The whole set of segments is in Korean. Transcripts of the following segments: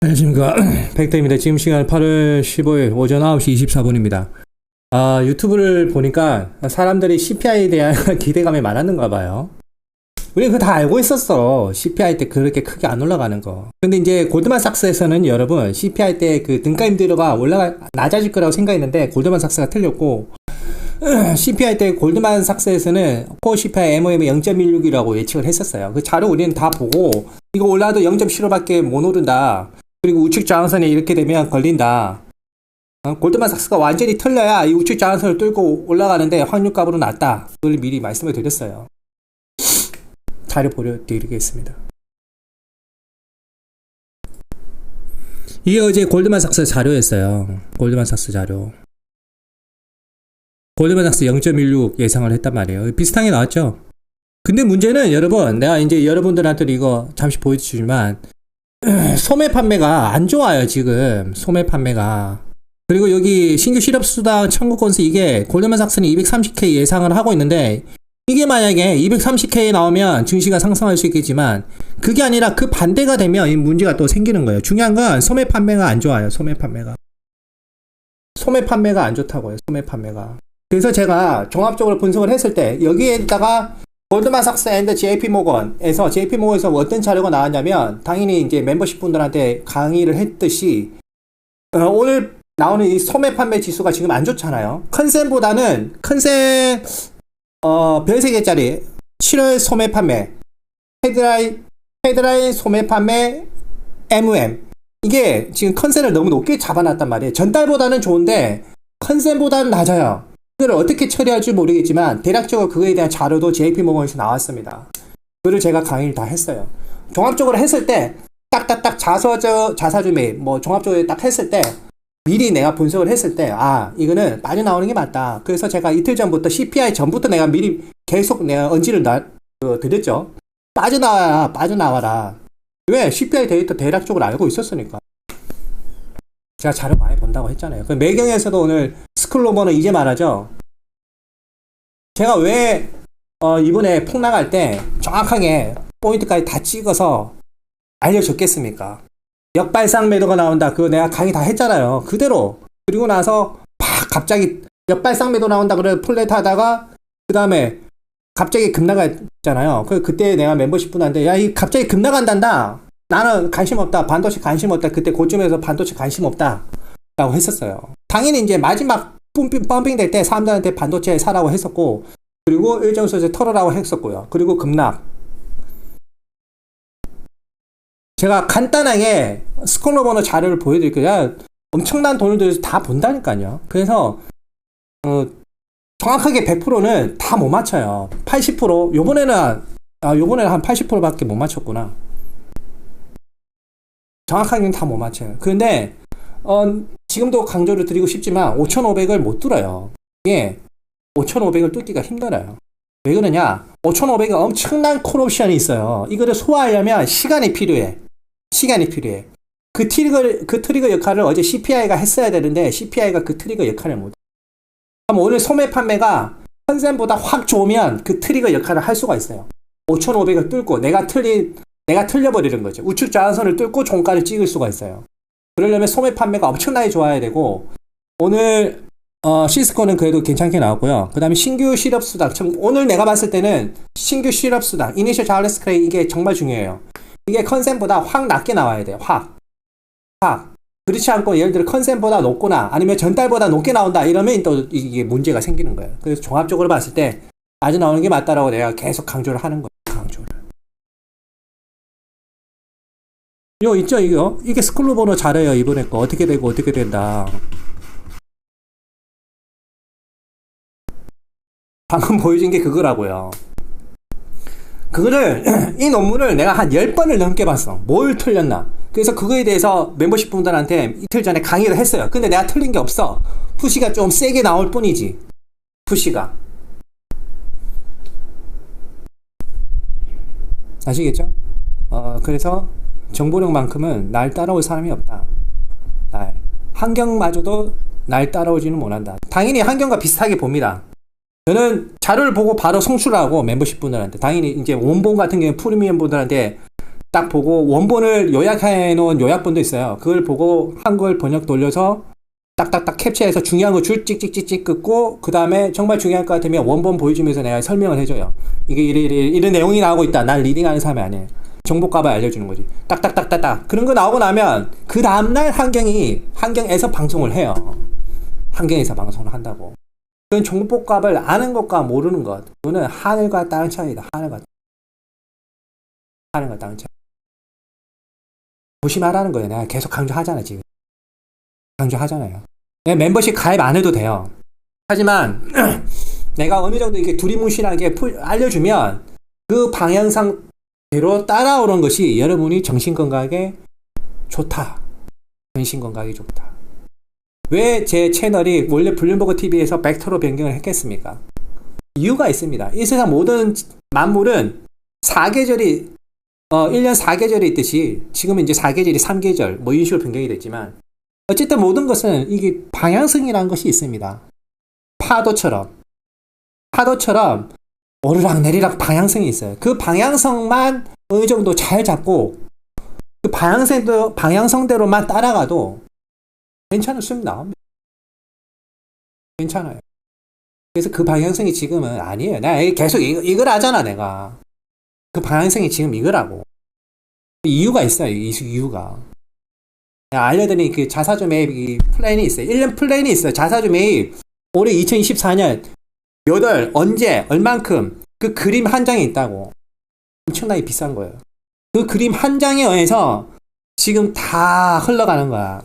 안녕하십니까. 백대입니다. 지금 시간 8월 15일 오전 9시 24분입니다. 아, 유튜브를 보니까 사람들이 CPI에 대한 기대감이 많았는가 봐요. 우리 그거 다 알고 있었어. CPI 때 그렇게 크게 안 올라가는 거. 근데 이제 골드만삭스에서는 여러분 CPI 때 그 등가 임대로가 올라가 낮아질 거라고 생각했는데 골드만삭스가 틀렸고 CPI 때 골드만삭스에서는 코어 CPI MOM 0.16이라고 예측을 했었어요. 그 자료 우리는 다 보고 이거 올라도 0.75밖에 못 오른다. 그리고 우측 저항선이 이렇게 되면 걸린다. 어, 골드만삭스가 완전히 틀려야 이 우측 저항선을 뚫고 올라가는데 확률값으로 낮다. 그걸 미리 말씀을 드렸어요. 자료 보여드리겠습니다. 이게 어제 골드만삭스 자료였어요. 골드만삭스 자료. 골드만삭스 0.16 예상을 했단 말이에요. 비슷하게 나왔죠? 근데 문제는 여러분, 내가 이제 여러분들한테 이거 잠시 보여주지만, 소매 판매가 안 좋아요, 지금. 소매 판매가. 그리고 여기 신규 실업수당 청구 건수 이게 골드만 삭스는 230K 예상을 하고 있는데, 이게 만약에 230K 나오면 증시가 상승할 수 있겠지만, 그게 아니라 그 반대가 되면 이 문제가 또 생기는 거예요. 중요한 건 소매 판매가 안 좋아요, 소매 판매가. 소매 판매가 안 좋다고요, 소매 판매가. 그래서 제가 종합적으로 분석을 했을 때, 여기에다가 골드만삭스 앤드 JP 모건에서 JP 모건에서 어떤 자료가 나왔냐면 당연히 이제 멤버십 분들한테 강의를 했듯이 어, 오늘 나오는 이 소매 판매 지수가 지금 안 좋잖아요. 컨센보다는 컨센 어, 별 3개짜리 7월 소매 판매 헤드라인 헤드라인 소매 판매 MM 이게 지금 컨센을 너무 높게 잡아놨단 말이에요. 전달보다는 좋은데 컨센보다는 낮아요. 이걸 어떻게 처리할지 모르겠지만 대략적으로 그거에 대한 자료도 JP모건에서 나왔습니다. 그를 제가 강의를 다 했어요. 종합적으로 했을 때 딱딱딱 자서저 자사주매 뭐 종합적으로 딱 했을 때 미리 내가 분석을 했을 때 아 이거는 빠져나오는 게 맞다. 그래서 제가 이틀 전부터 CPI 전부터 내가 미리 계속 내가 언지를 나, 그, 드렸죠. 빠져나와라 빠져나와라. 왜 CPI 데이터 대략적으로 알고 있었으니까. 제가 자료 많이 본다고 했잖아요. 그 매경에서도 오늘 스클로버는 이제 말하죠. 제가 왜 어, 이번에 폭 나갈 때 정확하게 포인트까지 다 찍어서 알려줬겠습니까? 역발상 매도가 나온다. 그거 내가 강의 다 했잖아요. 그대로. 그리고 나서 팍 갑자기 역발상 매도 나온다. 그래 플랫 하다가 그 다음에 갑자기 급 나갔잖아요. 그 그때 내가 멤버십 분한테 야 이 갑자기 급 나간단다. 나는 관심 없다. 반도체 관심 없다. 그때 고점에서 반도체 관심 없다. 라고 했었어요. 당연히 이제 마지막 펌핑 될 때 사람들한테 반도체 사라고 했었고, 그리고 일정수에서 털어라고 했었고요. 그리고 급락. 제가 간단하게 스콜러 번호 자료를 보여드릴게요. 엄청난 돈을 들여서 다 본다니까요. 그래서, 어, 정확하게 100%는 다 못 맞춰요. 80%, 요번에는, 아, 요번에는 한 80%밖에 못 맞췄구나. 정확하게는 다 못 맞춰요. 그런데, 어, 지금도 강조를 드리고 싶지만 5,500을 못 뚫어요. 이게 5,500을 뚫기가 힘들어요. 왜 그러냐? 5,500은 엄청난 콜옵션이 있어요. 이거를 소화하려면 시간이 필요해. 시간이 필요해. 그 트리거, 그 트리거 역할을 어제 CPI가 했어야 되는데 CPI가 그 트리거 역할을 못 해. 그럼 오늘 소매 판매가 현센보다 확 좋으면 그 트리거 역할을 할 수가 있어요. 5,500을 뚫고 내가 틀린, 내가 틀려버리는 거죠. 우측 좌선을 뚫고 종가를 찍을 수가 있어요. 그러려면 소매 판매가 엄청나게 좋아야 되고 오늘 어, 시스코는 그래도 괜찮게 나왔고요. 그 다음에 신규 실업 수당. 오늘 내가 봤을 때는 신규 실업 수당, 이니셜 자울레스 크레이 이게 정말 중요해요. 이게 컨센보다 확 낮게 나와야 돼요. 확. 확. 그렇지 않고 예를 들어 컨센보다 높거나 아니면 전달보다 높게 나온다 이러면 또 이게 문제가 생기는 거예요. 그래서 종합적으로 봤을 때 아주 나오는 게 맞다라고 내가 계속 강조를 하는 거예요. 요 있죠? 이거 이게 스쿨로 번호 잘해요 이번에 거. 어떻게 되고 어떻게 된다. 방금 보여준 게 그거라고요. 그거를 이 논문을 내가 한 10번을 넘게 봤어. 뭘 틀렸나. 그래서 그거에 대해서 멤버십 분들한테 이틀 전에 강의를 했어요. 근데 내가 틀린 게 없어. 푸시가 좀 세게 나올 뿐이지. 푸시가. 아시겠죠? 어 그래서 정보력만큼은 날 따라올 사람이 없다. 날. 환경마저도 날 따라오지는 못한다. 당연히 환경과 비슷하게 봅니다. 저는 자료를 보고 바로 송출하고 멤버십 분들한테 당연히 이제 원본 같은 경우 프리미엄 분들한테 딱 보고 원본을 요약해 놓은 요약본도 있어요. 그걸 보고 한글 번역 돌려서 딱딱딱 캡처해서 중요한 거 줄 찍찍찍찍 긋고 그 다음에 정말 중요할 것 같으면 원본 보여주면서 내가 설명을 해줘요. 이게 이래, 이래, 이런 내용이 나오고 있다. 난 리딩하는 사람이 아니에요. 정보값을 알려주는 거지. 딱딱딱딱딱. 그런 거 나오고 나면 그 다음날 환경이 환경에서 방송을 해요. 환경에서 방송을 한다고. 그건 정보값을 아는 것과 모르는 것. 그거는 하늘과 땅 차이다. 하늘과 하늘과 땅 차이. 조심하라는 거예요. 내가 계속 강조하잖아 지금. 강조하잖아요. 내 멤버십 가입 안 해도 돼요. 하지만 내가 어느 정도 이렇게 두리뭉실하게 풀- 알려주면 그 방향상 대로 따라오는 것이 여러분이 정신 건강에 좋다. 정신 건강에 좋다. 왜 제 채널이 원래 블룸버그 TV에서 벡터로 변경을 했겠습니까? 이유가 있습니다. 이 세상 모든 만물은 사계절이 어, 1년 4계절이 있듯이 지금은 이제 4계절이 3계절 뭐 이런 식으로 변경이 됐지만 어쨌든 모든 것은 이게 방향성이라는 것이 있습니다. 파도처럼 파도처럼 오르락 내리락 방향성이 있어요. 그 방향성만 어느 정도 잘 잡고 그 방향성대로 방향성대로만 따라가도 나옵니다. 괜찮아요. 그래서 그 방향성이 지금은 아니에요. 내가 계속 이거, 이걸 하잖아, 내가. 그 방향성이 지금 이거라고. 이유가 있어요, 이 이유가. 알려드린 그 자사주 매입 이 플랜이 있어요. 1년 플랜이 있어요. 자사주 매입. 올해 2024년 몇 월, 언제, 얼만큼 그 그림 한 장이 있다고. 엄청나게 비싼 거예요. 그 그림 한 장에 의해서 지금 다 흘러가는 거야.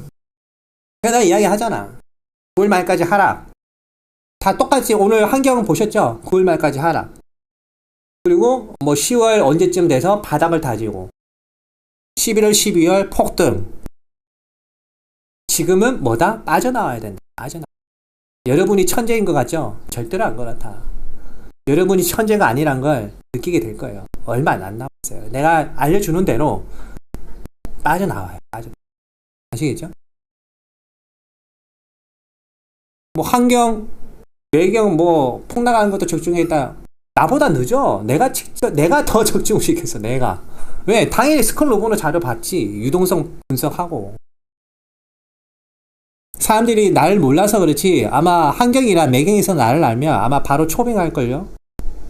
내가 이야기 하잖아. 9월 말까지 하락. 다 똑같이 오늘 환경은 보셨죠? 9월 말까지 하락. 그리고 뭐 10월 언제쯤 돼서 바닥을 다지고 11월, 12월 폭등. 지금은 뭐다? 빠져나와야 된다. 빠져나. 여러분이 천재인 것 같죠? 절대로 안 그렇다. 여러분이 천재가 아니란 걸 느끼게 될 거예요. 얼마 안 남았어요. 내가 알려주는 대로 빠져나와요. 빠져. 아시겠죠? 뭐 환경, 외경 뭐 폭락하는 것도 적중했다. 나보다 늦어. 내가 직접 내가 더 적중을 시켰어. 내가. 왜? 당연히 스컬 로보는 자료 봤지. 유동성 분석하고. 사람들이 나를 몰라서 그렇지 아마 환경이나 매경에서 나를 알면 아마 바로 초빙할걸요?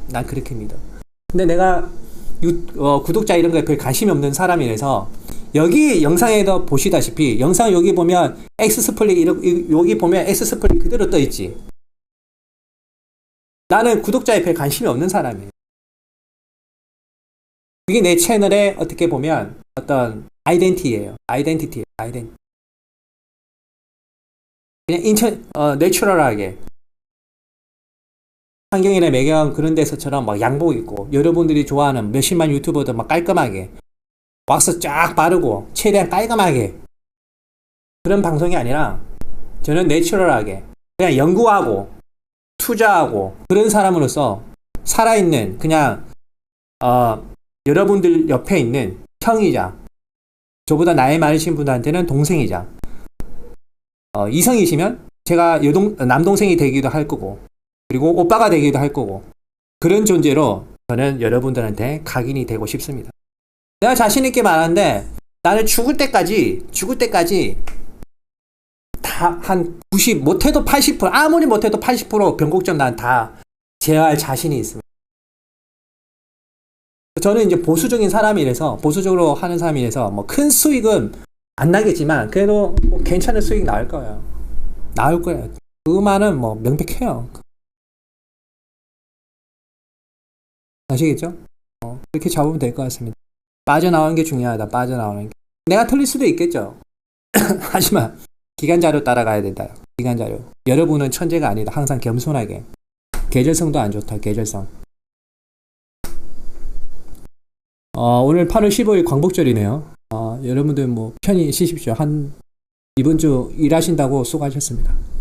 난 그렇게 믿어. 근데 내가 유, 어, 구독자 이런 거에 별 관심이 없는 사람이라서 여기 영상에도 보시다시피 영상 여기 보면 엑스스플릿 이렇게 여기 보면 엑스스플릿 그대로 떠 있지. 나는 구독자에 별 관심이 없는 사람이에요. 그게 내 채널의 어떻게 보면 어떤 아이덴티예요. 아이덴티티, 아이덴. 그냥 인천 어 내추럴하게. 환경이나 매경 그런 데서처럼 막 양복 입고 여러분들이 좋아하는 몇십만 유튜버들 막 깔끔하게 왁스 쫙 바르고 최대한 깔끔하게 그런 방송이 아니라 저는 내추럴하게 그냥 연구하고 투자하고 그런 사람으로서 살아있는 그냥 어 여러분들 옆에 있는 형이자 저보다 나이 많으신 분한테는 동생이자 어, 이성이시면 제가 여동 남동생이 되기도 할 거고 그리고 오빠가 되기도 할 거고 그런 존재로 저는 여러분들한테 각인이 되고 싶습니다. 내가 자신 있게 말하는데 나는 죽을 때까지 죽을 때까지 다 한 90 못해도 80% 아무리 못해도 80% 변곡점 난 다 제어할 자신이 있습니다. 저는 이제 보수적인 사람이라서 보수적으로 하는 사람이라서 뭐 큰 수익은 안 나겠지만 그래도 뭐 괜찮은 수익 나올 거예요. 나올 거예요. 그만은 뭐 명백해요. 아시겠죠? 어, 그렇게 잡으면 될 것 같습니다. 빠져나오는 게 중요하다. 빠져나오는 게. 내가 틀릴 수도 있겠죠. 하지만 기간 자료 따라가야 된다. 기간 자료. 여러분은 천재가 아니다. 항상 겸손하게. 계절성도 안 좋다. 계절성. 어, 오늘 8월 15일 광복절이네요. 어, 여러분들 뭐 편히 쉬십시오. 한 이번 주 일하신다고 수고하셨습니다.